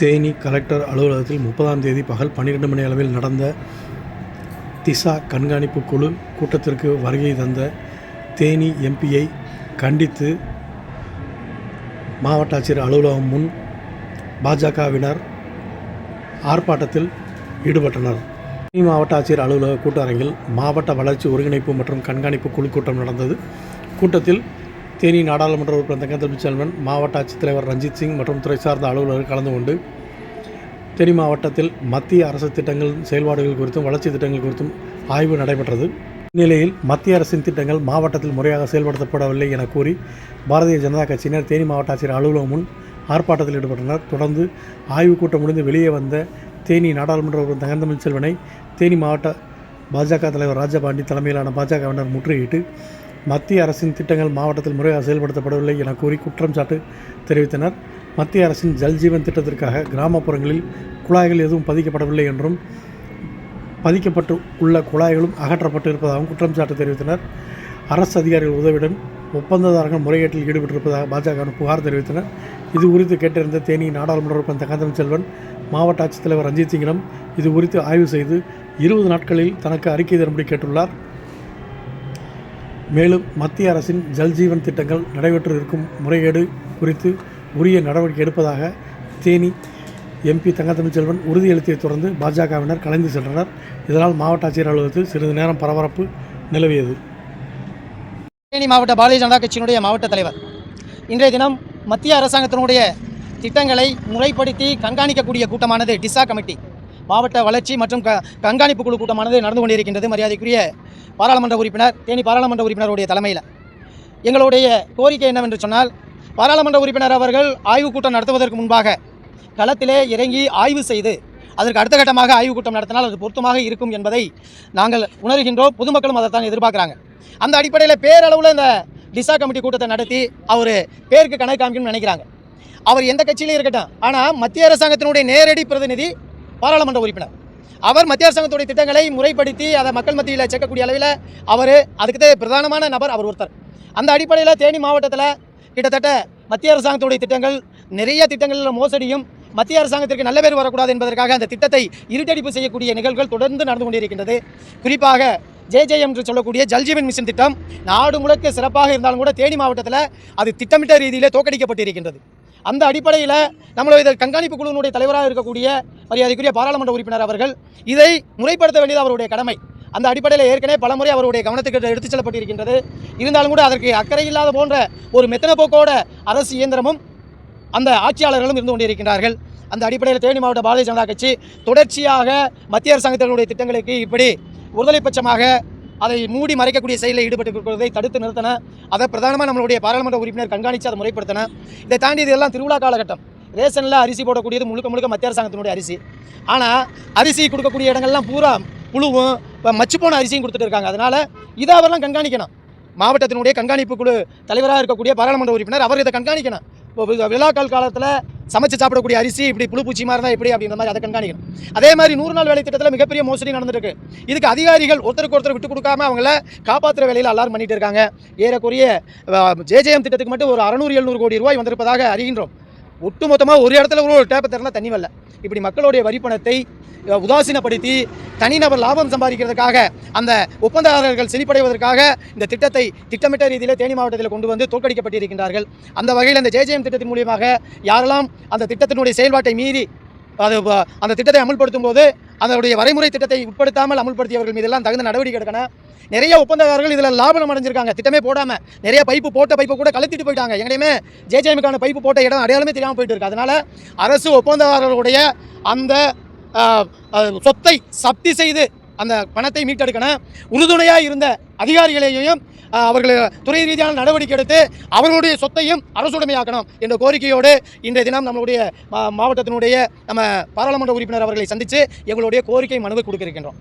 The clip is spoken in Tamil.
தேனி கலெக்டர் அலுவலகத்தில் முப்பதாம் தேதி பகல் பன்னிரெண்டு மணி அளவில் நடந்த திசா கண்காணிப்பு குழு கூட்டத்திற்கு வருகை தந்த தேனி எம்பியை கண்டித்து மாவட்ட ஆட்சியர் அலுவலகம் முன் பாஜகவினர் ஆர்ப்பாட்டத்தில் ஈடுபட்டனர். தேனி மாவட்ட ஆட்சியர் அலுவலக கூட்டரங்கில் மாவட்ட வளர்ச்சி ஒருங்கிணைப்பு மற்றும் கண்காணிப்பு குழு கூட்டம் நடந்தது. கூட்டத்தில் தேனி நாடாளுமன்ற உறுப்பினர் தங்கத்தம்பி செல்வன் மாவட்ட ஆட்சித்தலைவர் ரஞ்சித் சிங் மற்றும் துறை சார்ந்த அலுவலர்கள் கலந்து கொண்டு தேனி மாவட்டத்தில் மத்திய அரசு திட்டங்கள் செயல்பாடுகள் குறித்தும் வளர்ச்சி திட்டங்கள் குறித்தும் ஆய்வு நடைபெற்றது. இந்நிலையில் மத்திய அரசின் திட்டங்கள் மாவட்டத்தில் முறையாக செயல்படுத்தப்படவில்லை என கூறி பாரதிய ஜனதா கட்சியினர் தேனி மாவட்ட ஆட்சியர் அலுவலகம் முன் ஆர்ப்பாட்டத்தில் ஈடுபட்டனர். தொடர்ந்து ஆய்வுக் கூட்டம் முடிந்து வெளியே வந்த தேனி நாடாளுமன்ற உறுப்பினர் தங்கந்தமிழ் செல்வனை தேனி மாவட்ட பாஜக தலைவர் ராஜபாண்டி தலைமையிலான பாஜகவினர் முற்றுகையிட்டு மத்திய அரசின் திட்டங்கள் மாவட்டத்தில் முறையாக செயல்படுத்தப்படவில்லை என கூறி குற்றம் சாட்டு தெரிவித்தனர். மத்திய அரசின் ஜல்ஜீவன் திட்டத்திற்காக கிராமப்புறங்களில் குழாய்கள் எதுவும் பதிக்கப்படவில்லை என்றும் பதிக்கப்பட்டு உள்ள குழாய்களும் அகற்றப்பட்டு இருப்பதாகவும் குற்றம் சாட்டு தெரிவித்தனர். அரசு அதிகாரிகள் உதவியுடன் ஒப்பந்ததாரர்கள் முறைகேட்டில் ஈடுபட்டிருப்பதாக பாஜக புகார் தெரிவித்தனர். இது குறித்து கேட்டிருந்த தேனி நாடாளுமன்ற உறுப்பினர் தங்கந்தன் செல்வன் மாவட்ட ஆட்சித்தலைவர் ரஞ்சித் சிங்கிடம் இது குறித்து ஆய்வு செய்து இருபது நாட்களில் தனக்கு அறிக்கை தரும்படி கேட்டுள்ளார். மேலும் மத்திய அரசின் ஜல்ஜீவன் திட்டங்கள் நடைபெற்று இருக்கும் முறைகேடு குறித்து உரிய நடவடிக்கை எடுப்பதாக தேனி எம்பி தங்கத்தமிழ்ச்செல்வன் உறுதியளித்ததைத் தொடர்ந்து பாஜகவினர் கலைந்து சென்றனர். இதனால் மாவட்ட ஆட்சியர் அலுவலகத்தில் சிறிது நேரம் பரபரப்பு நிலவியது. தேனி மாவட்ட பாரதிய ஜனதா கட்சியினுடைய மாவட்ட தலைவர். இன்றைய தினம் மத்திய அரசாங்கத்தினுடைய திட்டங்களை முறைப்படுத்தி கண்காணிக்கக்கூடிய கூட்டமானது டிசா கமிட்டி. மாவட்ட வளர்ச்சி மற்றும் க கண்காணிப்பு குழு கூட்டமானது நடந்து கொண்டிருக்கின்றது மரியாதைக்குரிய பாராளுமன்ற உறுப்பினர் தேனி பாராளுமன்ற உறுப்பினருடைய தலைமையில். எங்களுடைய கோரிக்கை என்னவென்று சொன்னால் பாராளுமன்ற உறுப்பினர் அவர்கள் ஆய்வுக் கூட்டம் நடத்துவதற்கு முன்பாக களத்திலே இறங்கி ஆய்வு செய்து அதற்கு அடுத்த கட்டமாக ஆய்வுக் கூட்டம் நடத்தினால் அது பொருத்தமாக இருக்கும் என்பதை நாங்கள் உணர்கின்றோம். பொதுமக்களும் அதைத்தான் எதிர்பார்க்குறாங்க. அந்த அடிப்படையில் பேரளவில் இந்த டிசா கமிட்டி கூட்டத்தை நடத்தி அவர் பேருக்கு கணக்கு காமிக்கணும்னு நினைக்கிறாங்க. அவர் எந்த கட்சியிலையும் இருக்கட்டும் ஆனால் மத்திய அரசாங்கத்தினுடைய நேரடி பிரதிநிதி பாராளுமன்ற உறுப்பினர். அவர் மத்திய அரசாங்கத்துடைய திட்டங்களை முறைப்படுத்தி அதை மக்கள் மத்தியில் சேர்க்கக்கூடிய அளவில் அவர் அதுக்கு பிரதானமான நபர் அவர் ஒருத்தர். அந்த அடிப்படையில் தேனி மாவட்டத்தில் கிட்டத்தட்ட மத்திய அரசாங்கத்துடைய திட்டங்கள் நிறைய திட்டங்களில் மோசடியும் மத்திய அரசாங்கத்திற்கு நல்ல பேர் வரக்கூடாது என்பதற்காக அந்த திட்டத்தை இருட்டடிப்பு செய்யக்கூடிய நிகழ்வுகள் தொடர்ந்து நடந்து கொண்டிருக்கின்றது. குறிப்பாக ஜேஜேஎம் என்று சொல்லக்கூடிய ஜல்ஜீவன் மிஷன் திட்டம் நாடு முழுக்க சிறப்பாக இருந்தாலும் கூட தேனி மாவட்டத்தில் அது திட்டமிட்ட ரீதியில் தோக்கடிக்கப்பட்டிருக்கின்றது. அந்த அடிப்படையில் நம்மளுடைய கண்காணிப்பு குழுவினுடைய தலைவராக இருக்கக்கூடிய மரியாதைக்குரிய பாராளுமன்ற உறுப்பினர் அவர்கள் இதை முறைப்படுத்த வேண்டியது அவருடைய கடமை. அந்த அடிப்படையில் ஏற்கனவே பலமுறை அவருடைய கவனத்துக்கு எடுத்துச் செல்லப்பட்டிருக்கின்றது. இருந்தாலும் கூட அதற்கு அக்கறை இல்லாத போன்ற ஒரு மெத்தன போக்கோட அரசு இயந்திரமும் அந்த ஆட்சியாளர்களும் இருந்து கொண்டிருக்கின்றார்கள். அந்த அடிப்படையில் தேனி மாவட்ட பாரதிய ஜனதா கட்சி தொடர்ச்சியாக மத்திய அரசாங்கத்தினுடைய திட்டங்களுக்கு இப்படி ஒருதலைப்பட்சமாக அதை மூடி மறைக்கக்கூடிய செயலில் ஈடுபட்டு தடுத்து நிறுத்தின அதை பிரதானமாக நம்மளுடைய பாராளுமன்ற உறுப்பினர் கண்காணித்து அதை முறைப்படுத்தின. இதை தாண்டி இதெல்லாம் திருவிழா காலகட்டம். ரேஷனில் அரிசி போடக்கூடியது முழுக்க முழுக்க மத்திய அரசாங்கத்தினுடைய அரிசி. ஆனால் அரிசி கொடுக்கக்கூடிய இடங்கள்லாம் பூரா புழுவும் இப்போ மச்சு போன அரிசியும் கொடுத்துட்டு இருக்காங்க. அதனால் இதை அவரெல்லாம் கண்காணிக்கணும். மாவட்டத்தினுடைய கண்காணிப்பு குழு தலைவராக இருக்கக்கூடிய பாராளுமன்ற உறுப்பினர் அவர் இதை கண்காணிக்கணும். இப்போ விழாக்கால் விழாக்கள் காலத்தில் சமைச்சு சாப்பிடக்கூடிய அரிசி இப்படி புழு பூச்சி மாதிரி தான் எப்படி அப்படின்ற மாதிரி அதை கண்காணிக்கணும். அதே மாதிரி நூறு நாள் வேலை திட்டத்தில் மிகப்பெரிய மோசடி நடந்திருக்கு. இதுக்கு அதிகாரிகள் ஒருத்தருக்கு ஒருத்தர் விட்டு கொடுக்காம அவங்கள காப்பாற்றுற வேலையில் எல்லாரும் பண்ணிட்டு இருக்காங்க. ஏறக்குறைய ஜேஜேஎம் திட்டத்துக்கு மட்டும் ஒரு அறநூறு எழுநூறு கோடி ரூபாய் வந்திருப்பதாக அறிகின்றோம். ஒட்டுமொத்தமாக ஒரு இடத்துல ஒரு டேப்பை திறந்தால் தண்ணி வரல. இப்படி மக்களுடைய வரிப்பணத்தை உதாசீனப்படுத்தி தனிநபர் லாபம் சம்பாதிக்கிறதுக்காக அந்த ஒப்பந்ததாரர்கள் செழிப்படைவதற்காக இந்த திட்டத்தை திட்டமிட்ட ரீதியில் தேனி மாவட்டத்தில் கொண்டு வந்து தோற்கடிக்கப்பட்டிருக்கின்றார்கள். அந்த வகையில் இந்த ஜேஜேஎம் திட்டத்தின் மூலியமாக யாரெல்லாம் அந்த திட்டத்தினுடைய செயல்பாட்டை மீறி அது அந்த திட்டத்தை அமல்படுத்தும் போது அதனுடைய வரைமுறை திட்டத்தை உட்படுத்தாமல் அமல்படுத்தியவர்கள் மீதெல்லாம் தகுந்த நடவடிக்கை எடுக்கணும். நிறைய ஒப்பந்தக்காரர்கள் இதில் லாபம் அடைஞ்சிருக்காங்க. திட்டமே போடாமல் நிறைய பைப்பு போட்ட பைப்பை கூட கலத்திட்டு போயிட்டாங்க. எங்கடையுமே ஜேஜேஎமுக்கான பைப்பு போட்ட இடம் அடையாளமே தெரியாமல் போயிட்டு இருக்கு. அதனால் அரசு ஒப்பந்தக்காரர்களுடைய அந்த சொத்தை சப்தி செய்து அந்த பணத்தை மீட்டெடுக்கணும் உறுதுணையாக இருந்த அதிகாரிகளையும் ஆஹ், அவர்கள் துறை ரீதியான நடவடிக்கை எடுத்து அவர்களுடைய சொத்தையும் அரசுடைமையாக்கணும் என்ற கோரிக்கையோடு இன்றைய தினம் நம்மளுடைய மாவட்டத்தினுடைய நம்ம பாராளுமன்ற உறுப்பினர் அவர்களை சந்தித்து எங்களுடைய கோரிக்கை மனுவை கொடுக்க இருக்கின்றோம்.